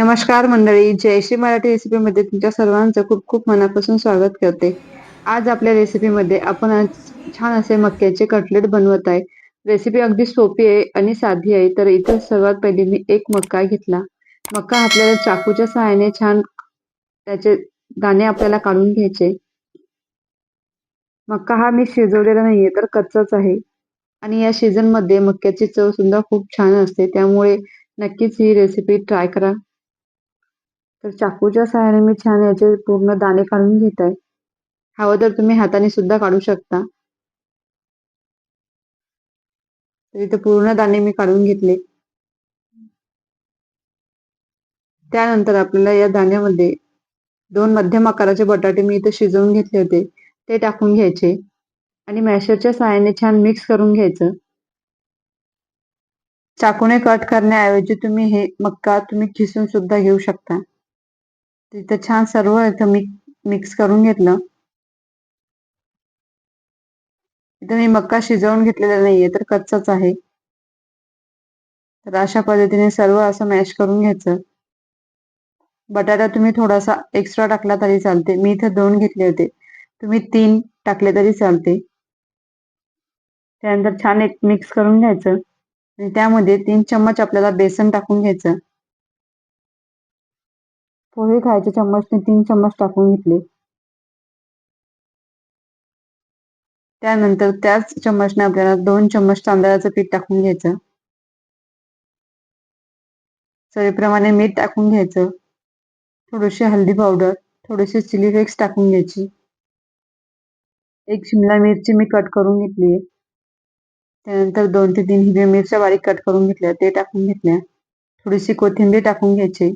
नमस्कार मंडळी जयश्री मराठी रेसिपीमध्ये तुमच्या सर्वांचं खूप खूप मनापासून स्वागत करते. आज आपल्या रेसिपीमध्ये आपण आज छान असे मक्याचे कटलेट बनवत आहे. रेसिपी अगदी सोपी आहे आणि साधी आहे तर इथं सर्वात पहिली मी एक मक्का घेतला. मक्का आपल्याला चाकूच्या सहाय्याने छान त्याचे दाणे आपल्याला काढून घ्यायचे. मक्का हा मी शिजवलेला नाहीये तर कच्चाच आहे. आणि या सीझनमध्ये मक्याची चव सुद्धा खूप छान असते त्यामुळे नक्कीच ही रेसिपी ट्राय करा. तर चाकूच्या सहाय्याने मी छान याचे पूर्ण दाणे काढून घेत आहे हवं तर तुम्ही हाताने सुद्धा काढू शकता. इथे पूर्ण दाणे मी काढून घेतले. त्यानंतर आपल्याला या दाण्यामध्ये दोन मध्यम आकाराचे बटाटे मी इथे शिजवून घेतले होते. ते टाकून घ्यायचे. आणि मॅशरच्या सहाय्याने छान मिक्स करून घ्यायचं. चाकूने कट करण्याऐवजी तुम्ही हे मक्का तुम्ही खिसून सुद्धा घेऊ शकता. तिथं छान सर्व इथं मी मिक्स करून घेतलं. इथं मी मक्का शिजवून घेतलेला नाहीये तर कच्चाच आहे. तर अशा पद्धतीने सर्व असं मॅश करून घ्यायचं. बटाटा तुम्ही थोडासा एक्स्ट्रा टाकला तरी चालते. मी इथं दोन घेतले होते. तुम्ही तीन टाकले तरी चालते. त्यानंतर छान एक मिक्स करून घ्यायचं. आणि त्यामध्ये तीन चम्मच आपल्याला बेसन टाकून घ्यायचं. पोहे खायचे चम्मचने तीन चम्मच टाकून घेतले. त्यानंतर त्याच चम्मचने आपल्याला दोन चम्मच तांदळाचं पीठ टाकून घ्यायचं. चवीप्रमाणे मीठ टाकून घ्यायचं. थोडीशी हल्दी पावडर थोडीशी चिली फ्लेक्स टाकून घ्यायची. एक शिमला मिरची मी कट करून घेतली. त्यानंतर दोन ते तीन हिरव्या मिरच्या बारीक कट करून घेतल्या ते टाकून घेतल्या. थोडीशी कोथिंबीर टाकून घ्यायची.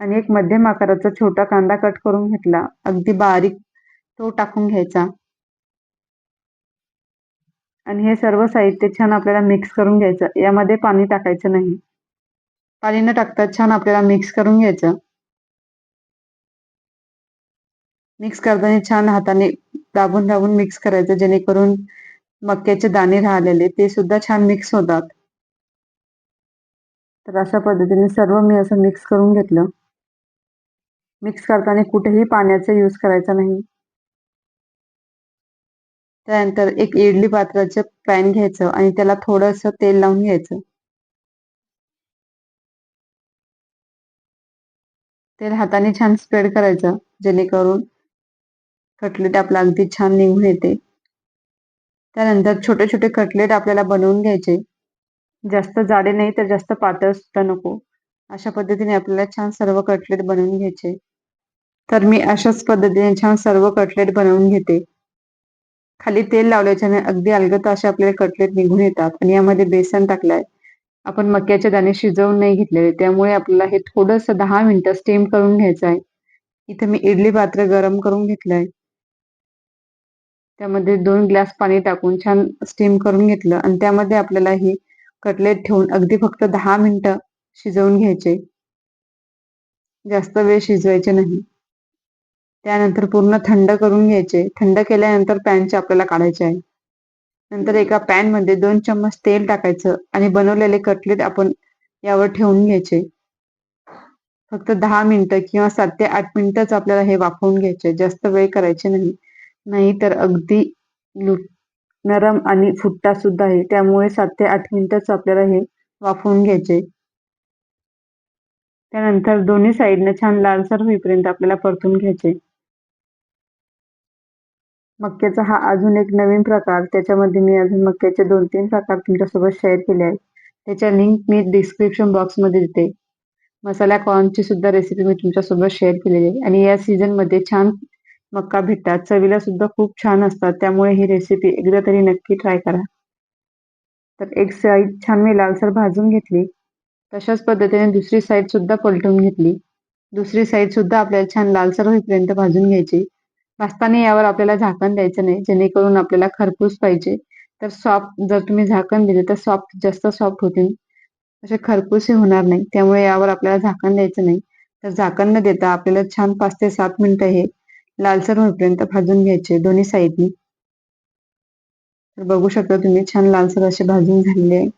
आणि एक मध्यम आकाराचा छोटा कांदा कट करून घेतला. अगदी बारीक तो टाकून घ्यायचा. आणि हे सर्व साहित्य छान आपल्याला मिक्स करून घ्यायचं. यामध्ये पाणी टाकायचं नाही. पाणी न टाकता छान आपल्याला मिक्स करून घ्यायचं. मिक्स करताना छान हाताने दाबून दाबून मिक्स करायचं. जेणेकरून मक्याचे दाणे राहिलेले ते सुद्धा छान मिक्स होतात. तर अशा पद्धतीने सर्व मी असं मिक्स करून घेतलं. मिक्स करताना कुठेही पाण्याचा यूज करायचा नाही. त्यानंतर एक इडली पात्राचं पॅन घ्यायचं आणि त्याला थोडंसं तेल लावून घ्यायचं. तेल हाताने छान स्प्रेड करायचं जेणेकरून कटलेट आपला अगदी छान निघून येते. त्यानंतर छोटे छोटे कटलेट आपल्याला बनवून घ्यायचे. जास्त जाडे नाही तर जास्त पातळ सुद्धा नको. अशा पद्धतीने आपल्याला छान सर्व कटलेट बनवून घ्यायचे. तर मी अशाच पद्धतीने छान सर्व कटलेट बनवून घेते. खाली तेल लावल्याच्याने अगदी अलगत असे आपल्याला कटलेट निघून येतात. आणि यामध्ये बेसन टाकलंय. आपण मक्याचे दाणे शिजवून नाही घेतलेले. त्यामुळे आपल्याला हे थोडस दहा मिनिटं स्टीम करून घ्यायचं आहे. इथे मी इडली पात्र गरम करून घेतलंय. त्यामध्ये दोन ग्लास पाणी टाकून छान स्टीम करून घेतलं. आणि त्यामध्ये आपल्याला हे कटलेट ठेवून अगदी फक्त दहा मिनिटं शिजवून घ्यायचे. जास्त वेळ शिजवायचे नाही. त्यानंतर पूर्ण थंड करून घ्यायचे. थंड केल्यानंतर पॅनचे आपल्याला काढायचे आहे. नंतर एका पॅनमध्ये दोन चम्मच तेल टाकायचं आणि बनवलेले कटलेट आपण यावर ठेवून घ्यायचे. फक्त दहा मिनिटं किंवा सात ते आठ मिनिटच आपल्याला हे वाफवून घ्यायचे. जास्त वेळ करायचे नाही. नाही तर अगदी नरम आणि फुट्टा सुद्धा आहे. त्यामुळे सात ते आठ मिनिटच आपल्याला हे वाफवून घ्यायचे. त्यानंतर दोन्ही साईडने छान लालसर होईपर्यंत आपल्याला परतून घ्यायचे. मक्याचा हा अजून एक नवीन प्रकार. त्याच्यामध्ये मी अजून मक्याचे दोन तीन प्रकार तुमच्यासोबत शेअर केले आहेत. त्याच्या लिंक मी डिस्क्रिप्शन बॉक्समध्ये देते. मसाला कॉर्नची सुद्धा रेसिपी मी तुमच्यासोबत शेअर केलेली आहे. आणि या सीझनमध्ये छान मक्का भेटतात. चवीला सुद्धा खूप छान असतात. त्यामुळे ही रेसिपी एकदा तरी नक्की ट्राय करा. तर एक साईड छान मी लालसर भाजून घेतली. तशाच पद्धतीने दुसरी साईड सुद्धा पलटून घेतली. दुसरी साईड सुद्धा आपल्याला छान लालसर होईपर्यंत भाजून घ्यायची. भाजताना यावर आपल्याला झाकण द्यायचं नाही. जेणेकरून आपल्याला खरपूस पाहिजे. तर सॉफ्ट जर तुम्ही झाकण दिले तर सॉफ्ट जास्त सॉफ्ट होतील. असे खरपूस होणार नाही. त्यामुळे यावर आपल्याला झाकण द्यायचं नाही. तर झाकण न देता आपल्याला छान पाच ते सात मिनिटं हे लालसर होईपर्यंत भाजून घ्यायचे दोन्ही साईडनी. तर बघू शकता तुम्ही छान लालसर असे भाजून झालेले आहे.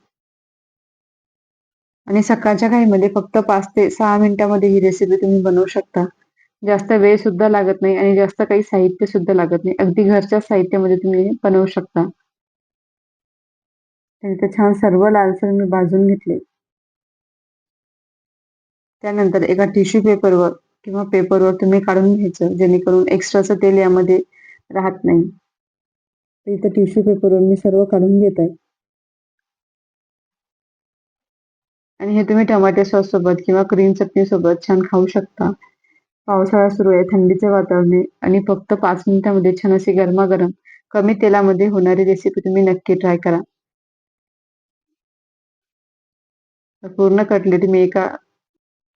आणि सकाळच्या घाईमध्ये फक्त पाच ते सहा मिनिटांमध्ये ही रेसिपी तुम्ही बनवू शकता. जास्त वेळ सुद्धा लागत नाही आणि जास्त काही साहित्य सुद्धा लागत नाही. अगदी घरच्या साहित्यामध्ये तुम्ही बनवू शकता. इथे छान सर्व लालसर मी भाजून घेतले. त्यानंतर एका टिश्यू पेपरवर किंवा पेपरवर तुम्ही काढून घ्यायचं जेणेकरून एक्स्ट्राचं तेल यामध्ये राहत नाही. इथं टिश्यू पेपरवर मी सर्व काढून घेत आहे. आणि हे तुम्ही टमाटे सॉस सोबत किंवा क्रीम चटणी सोबत छान खाऊ शकता. पावसाळा सुरू आहे थंडीचे वातावरण आहे आणि फक्त पाच मिनिटांमध्ये छान अशी गरमागरम कमी तेलामध्ये होणारी रेसिपी तुम्ही नक्की ट्राय करा. पूर्ण कटलेट मी एका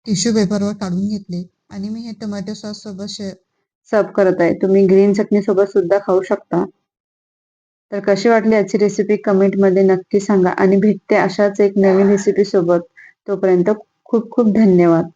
टिश्यू पेपरवर काढून घेतले आणि मी हे टोमॅटो सॉस सोबत सर्व करत आहे. तुम्ही ग्रीन चटणी सोबत सुद्धा खाऊ शकता. तर कशी वाटली आजची रेसिपी कमेंटमध्ये नक्की सांगा आणि भेटते अशाच एक नवीन रेसिपी सोबत. तोपर्यंत खूप खूप धन्यवाद.